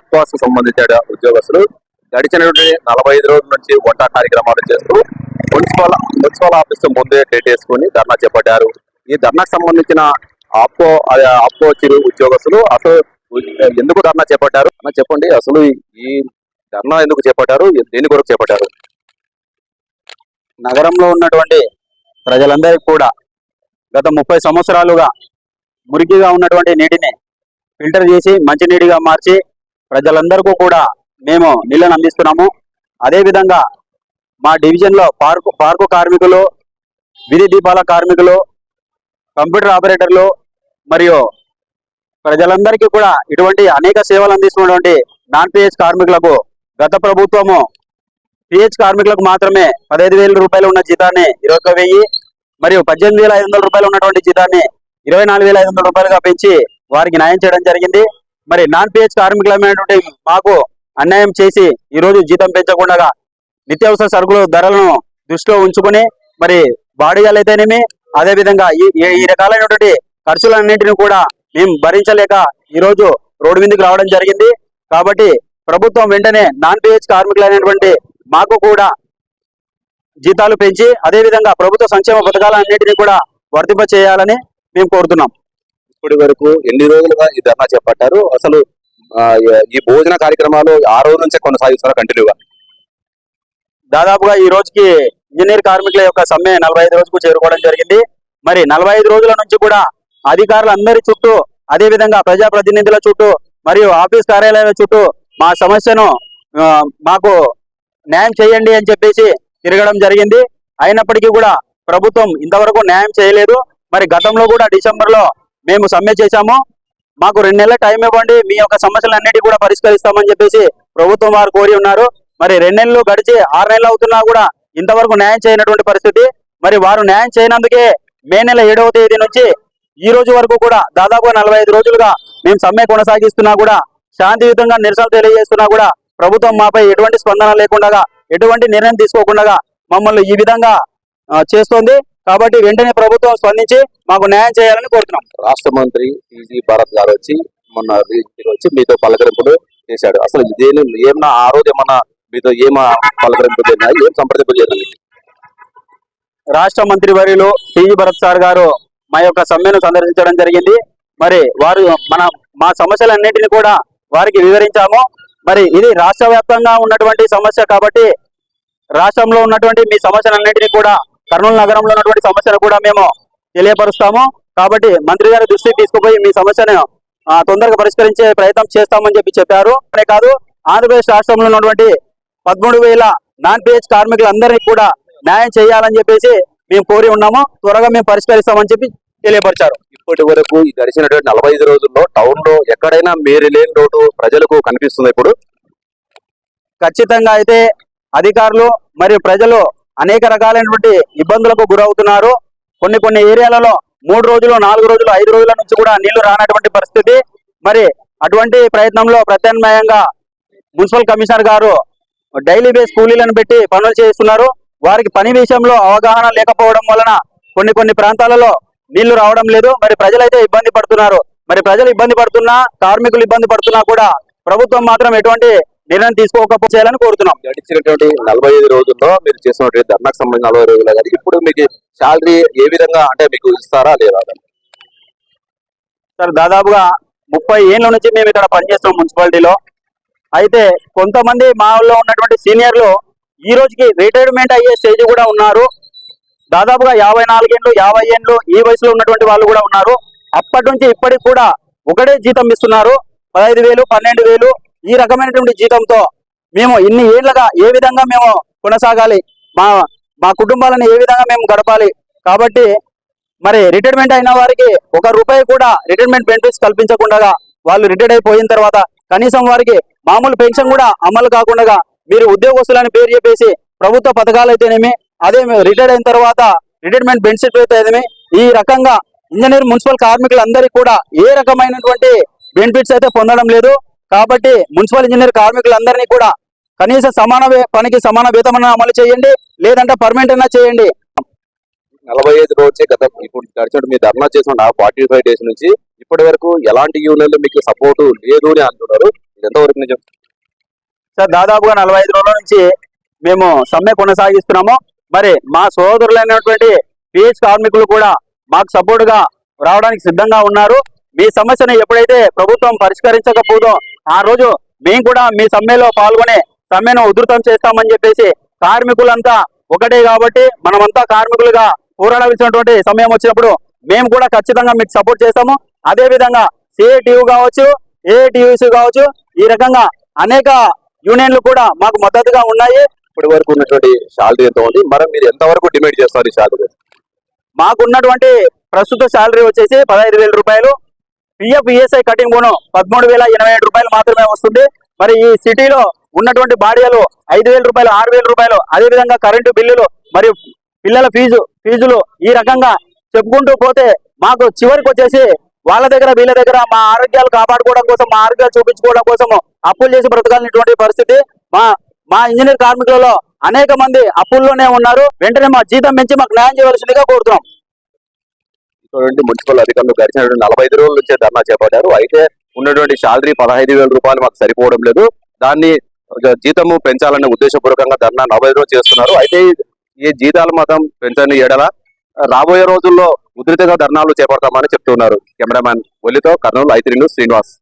ఆక్వాస్ సంబంధించిన ఉద్యోగస్తులు గడిచినటువంటి నలభై ఐదు రోజుల నుంచి వంట కార్యక్రమాలు చేస్తూ మున్సిపల్ మున్సిపల్ ఆఫీస్ ముందే కేటేసుకుని ధర్నా చేపట్టారు. ఈ ధర్నాకు సంబంధించిన ఆప్కో ఆప్కో చిరు ఉద్యోగస్తులు అసలు ఎందుకు ధర్నా చేపట్టారు? అని చెప్పండి అసలు ఈ ధర్నా ఎందుకు చేపట్టారు? దేని కొరకు చేపట్టారు? నగరంలో ఉన్నటువంటి ప్రజలందరికీ కూడా గత ముప్పై సంవత్సరాలుగా మురికిగా ఉన్నటువంటి నీటిని ఫిల్టర్ చేసి మంచినీటిగా మార్చి ప్రజలందరికీ కూడా మేము నీళ్ళను అందిస్తున్నాము. అదేవిధంగా మా డివిజన్లో పార్కు పార్కు కార్మికులు విధి దీపాల కార్మికులు కంప్యూటర్ ఆపరేటర్లు మరియు ప్రజలందరికీ కూడా ఇటువంటి అనేక సేవలు అందిస్తున్నటువంటి నాన్ పిహెచ్ కార్మికులకు గత ప్రభుత్వము పిహెచ్ కార్మికులకు మాత్రమే పదహైదు వేల రూపాయలు ఉన్న జీతాన్ని ఇరవై ఒక్క వెయ్యి మరియు పద్దెనిమిది వేల ఐదు వందల రూపాయలు ఉన్నటువంటి జీతాన్ని ఇరవై నాలుగు వేల ఐదు వందల రూపాయలుగా పెంచి వారికి న్యాయం చేయడం జరిగింది. మరి నాన్ పిహెచ్ కార్మికులమైనటువంటి మాకు అన్యాయం చేసి ఈ రోజు జీతం పెంచకుండా నిత్యావసర సరుకుల ధరలను దృష్టిలో ఉంచుకొని మరి బాడీగాలు అయితేనేమి ఈ ఈ- రకాలైనటువంటి ఖర్చులన్నింటినీ కూడా మేము భరించలేక ఈ రోజు రోడ్డు మీదకి రావడం జరిగింది. కాబట్టి ప్రభుత్వం వెంటనే నాన్ పిహెచ్ కార్మికులైనటువంటి మాకు కూడా జీతాలు పెంచి అదే విధంగా ప్రభుత్వ సంక్షేమ పథకాలన్నింటినీ కూడా వర్తింప చేయాలని మేము కోరుతున్నాం. ఇప్పటి వరకు ఎన్ని రోజులుగా ఈ ధర్నా చేపట్టారు? అసలు ఈ భోజన కార్యక్రమాలు ఆ రోజు నుంచే కొనసాగిస్తున్నారు కంటిన్యూగా? దాదాపుగా ఈ రోజుకి ఇంజనీర్ కార్మికుల యొక్క సమ్మె నలభై ఐదు రోజుకు చేరుకోవడం జరిగింది. మరి నలభై ఐదు రోజుల నుంచి కూడా అధికారులందరి చుట్టూ అదే విధంగా ప్రజాప్రతినిధుల చుట్టూ మరియు ఆఫీస్ కార్యాలయాల చుట్టూ మా సమస్యను మాకు న్యాయం చేయండి అని చెప్పేసి తిరగడం జరిగింది. అయినప్పటికీ కూడా ప్రభుత్వం ఇంతవరకు న్యాయం చేయలేదు. మరి గతంలో కూడా డిసెంబర్లో మేము సమ్మె చేశాము. మాకు రెండు నెలల టైం ఇవ్వండి. మీ యొక్క సమస్యలన్నిటి కూడా పరిష్కరిస్తామని చెప్పేసి ప్రభుత్వం వారు కోరి ఉన్నారు. మరి రెండు నెలలు గడిచి ఆరు నెలలు అవుతున్నా కూడా ఇంతవరకు న్యాయం చేయనటువంటి పరిస్థితి. మరి వారు న్యాయం చేయనందుకే మే నెల ఏడవ తేదీ నుంచి ఈ రోజు వరకు కూడా దాదాపు నలభై ఐదు రోజులుగా మేము సమ్మె కొనసాగిస్తున్నా కూడా శాంతియుతంగా నిరసన తెలియజేస్తున్నా కూడా ప్రభుత్వం మాపై ఎటువంటి స్పందన లేకుండా ఎటువంటి నిర్ణయం తీసుకోకుండా మమ్మల్ని ఈ విధంగా చేస్తోంది. కాబట్టి వెంటనే ప్రభుత్వం స్పందించి మాకు న్యాయం చేయాలని కోరుతున్నాం. రాష్ట్ర మంత్రి టీజీ భారత్ గారు వచ్చి మొన్న వచ్చి మీతో పలకరింపులు చేశాడు. అసలు దేని ఏమన్నా ఆ రోజు ఏమన్నా మీతో ఏమ జరిగినాయి? ఏం సంప్రదింపులు జరిగింది రాష్ట్ర మంత్రి వర్యులు టీజీ భరత్ సార్ గారు మా యొక్క సమ్మెను సందర్శించడం జరిగింది. మరి వారు మన మా సమస్యలన్నింటినీ కూడా వారికి వివరించాము. మరి ఇది రాష్ట్ర వ్యాప్తంగా ఉన్నటువంటి సమస్య కాబట్టి రాష్ట్రంలో ఉన్నటువంటి మీ సమస్యలన్నింటినీ కూడా కర్నూలు నగరంలో ఉన్నటువంటి సమస్యను కూడా మేము తెలియపరుస్తాము. కాబట్టి మంత్రి గారి దృష్టికి తీసుకుపోయి మీ సమస్యను తొందరగా పరిష్కరించే ప్రయత్నం చేస్తామని చెప్పి చెప్పారు. అనే కాదు ఆంధ్రప్రదేశ్ రాష్ట్రంలో ఉన్నటువంటి పదమూడు వేల నాన్ పిహెచ్ కార్మికులందరినీ కూడా న్యాయం చేయాలని చెప్పేసి మేము కోరి ఉన్నాము. త్వరగా మేము పరిష్కరిస్తామని చెప్పి తెలియపరిచారు. ఇప్పటి వరకు గడిచినటువంటి నలభై ఐదు రోజుల్లో టౌన్లో ఎక్కడైనా మేరీ లేని రోడ్డు ప్రజలకు కనిపిస్తుంది ఇప్పుడు? ఖచ్చితంగా అయితే అధికారులు మరియు ప్రజలు అనేక రకాలైనటువంటి ఇబ్బందులకు గురవుతున్నారు. కొన్ని కొన్ని ఏరియాలలో మూడు రోజులు నాలుగు రోజులు ఐదు రోజుల నుంచి కూడా నీళ్ళు రానటువంటి పరిస్థితి. మరి అటువంటి ప్రయత్నంలో ప్రత్యామ్నాయంగా మున్సిపల్ కమిషనర్ గారు డైలీ బేస్ కూలీలను పెట్టి పనులు చేస్తున్నారు వారికి పని విషయంలో అవగాహన లేకపోవడం వలన కొన్ని కొన్ని ప్రాంతాలలో నీళ్ళు రావడం లేదు. మరి ప్రజలైతే ఇబ్బంది పడుతున్నారు. మరి ప్రజలు ఇబ్బంది పడుతున్నా కార్మికులు ఇబ్బంది పడుతున్నా కూడా ప్రభుత్వం మాత్రం ఎటువంటి నిర్ణయం తీసుకోకపోచేయాలని కోరుతున్నాం. గడిచినటువంటి నలభై ఐదు రోజుల్లో మీరు చేసినటువంటి ధర్నాకు సంబంధించిన నలభై రోజులు కానీ ఇప్పుడు మీకు శాలరీ ఏ విధంగా అంటే మీకు ఇస్తారా లేదా సార్ దాదాపుగా ముప్పై ఏళ్ళ నుంచి మేము ఇక్కడ పనిచేస్తాం మున్సిపాలిటీలో. అయితే కొంతమంది మా ఊళ్ళో ఉన్నటువంటి సీనియర్లు ఈ రోజుకి రిటైర్మెంట్ అయ్యే స్టేజ్ కూడా ఉన్నారు. దాదాపుగా యాభై నాలుగేళ్ళు యాభై ఏళ్ళు ఈ వయసులో ఉన్నటువంటి వాళ్ళు కూడా ఉన్నారు. అప్పటి నుంచి ఇప్పటికి కూడా ఒకటే జీతం ఇస్తున్నారు. పదహైదు వేలు పన్నెండు వేలు ఈ రకమైనటువంటి జీతంతో మేము ఇన్ని ఏళ్ళగా ఏ విధంగా మేము కొనసాగాలి? మా మా కుటుంబాలను ఏ విధంగా మేము గడపాలి? కాబట్టి మరి రిటైర్మెంట్ అయిన వారికి ఒక రూపాయి కూడా రిటైర్మెంట్ బెనిఫిట్స్ కల్పించకుండా వాళ్ళు రిటైర్ అయిపోయిన తర్వాత కనీసం వారికి మామూలు పెన్షన్ కూడా అమలు కాకుండా మీరు ఉద్యోగస్తులని పేరు చెప్పేసి ప్రభుత్వ పథకాలు అయితేనేమి అదే రిటైర్ అయిన తర్వాత రిటైర్మెంట్ బెనిఫిట్ అయితేనేమి ఈ రకంగా ఇంజనీర్ మున్సిపల్ కార్మికులందరికీ కూడా ఏ రకమైనటువంటి బెనిఫిట్స్ అయితే పొందడం లేదు. కాబట్టి మున్సిపల్ ఇంజనీర్ కార్మికులందరినీ కూడా కనీస సమాన పనికి సమాన వేతనం అమలు చేయండి లేదంటే పర్మనెంట్ అయినా చేయండి. నలభై ఐదు రోజే గత ఇప్పుడు గడిచిన మీరు ధర్నా చేసిన ఫార్టీ ఫైవ్ డేస్ నుంచి ఇప్పటి వరకు ఎలాంటి యూనియన్లు మీకు సపోర్ట్ లేదు అని అంటున్నారు. ఎంతవరకు నిజం? సార్ దాదాపుగా నలభై ఐదు రోజుల నుంచి మేము సమ్మె కొనసాగిస్తున్నాము. మరి మా సోదరులైనటువంటి పిహెచ్ కార్మికులు కూడా మాకు సపోర్ట్గా రావడానికి సిద్ధంగా ఉన్నారు. మీ సమస్యను ఎప్పుడైతే ప్రభుత్వం పరిష్కరించకపోదో ఆ రోజు మేము కూడా మీ సమ్మెలో పాల్గొని సమ్మెను ఉధృతం చేస్తామని చెప్పేసి కార్మికులంతా ఒకటే కాబట్టి మనమంతా కార్మికులుగా పోరాడాల్సినటువంటి సమయం వచ్చినప్పుడు మేము కూడా ఖచ్చితంగా మీకు సపోర్ట్ చేస్తాము. అదే విధంగా సిఐటియు కావచ్చు ఏఐటియుసి కావచ్చు ఈ రకంగా అనేక యూనియన్లు కూడా మాకు మద్దతుగా ఉన్నాయి. ఇప్పటి వరకు ఉన్నటువంటి శాలరీ ఎంత ఉంది. మరి మీరు ఎంతవరకు డిమాండ్ చేస్తారు ఈ శాలరీ? మాకున్నటువంటి ప్రస్తుత శాలరీ వచ్చేసి పదహైదు వేల రూపాయలు. పిఎఫ్ ఈఎస్ఐ కటింగ్ బోను. పదమూడు వేల ఎనభై ఏడు రూపాయలు మాత్రమే వస్తుంది. మరి ఈ సిటీలో ఉన్నటువంటి బాడీలు ఐదు వేల రూపాయలు ఆరు వేల రూపాయలు అదే విధంగా కరెంటు బిల్లులు మరియు పిల్లల ఫీజు ఫీజులు ఈ రకంగా చెప్పుకుంటూ పోతే మాకు చివరికి వచ్చేసి వాళ్ళ దగ్గర వీళ్ళ దగ్గర మా ఆరోగ్యాలు కాపాడుకోవడం కోసం మా ఆరోగ్యాలు చూపించుకోవడం కోసం అప్పులు చేసి బ్రతకాలనేటువంటి పరిస్థితి మా మా ఇంజనీర్ కార్మికులలో అనేక మంది అప్పుల్లోనే ఉన్నారు. వెంటనే మా జీతం పెంచి మాకు న్యాయం చేయవలసిందిగా కోరుతున్నాం. చూడండి మున్సిపల్ అధికారులు గడిచిన నలభై ఐదు రోజుల నుంచే ధర్నా చేపట్టారు. అయితే ఉన్నటువంటి శాలరీ పదహైదు వేల రూపాయలు మాకు సరిపోవడం లేదు. దాన్ని జీతము పెంచాలనే ఉద్దేశపూర్వకంగా ధర్నా నలభై రోజులు చేస్తున్నారు. అయితే ఈ జీతాలు మాత్రం పెంచని ఎడల రాబోయే రోజుల్లో ఉధృతంగా ధర్నాలు చేపడతామని చెప్తున్నారు కెమెరామ్యాన్ ఒలితో కర్నూలు ఐత్రి శ్రీనివాస్.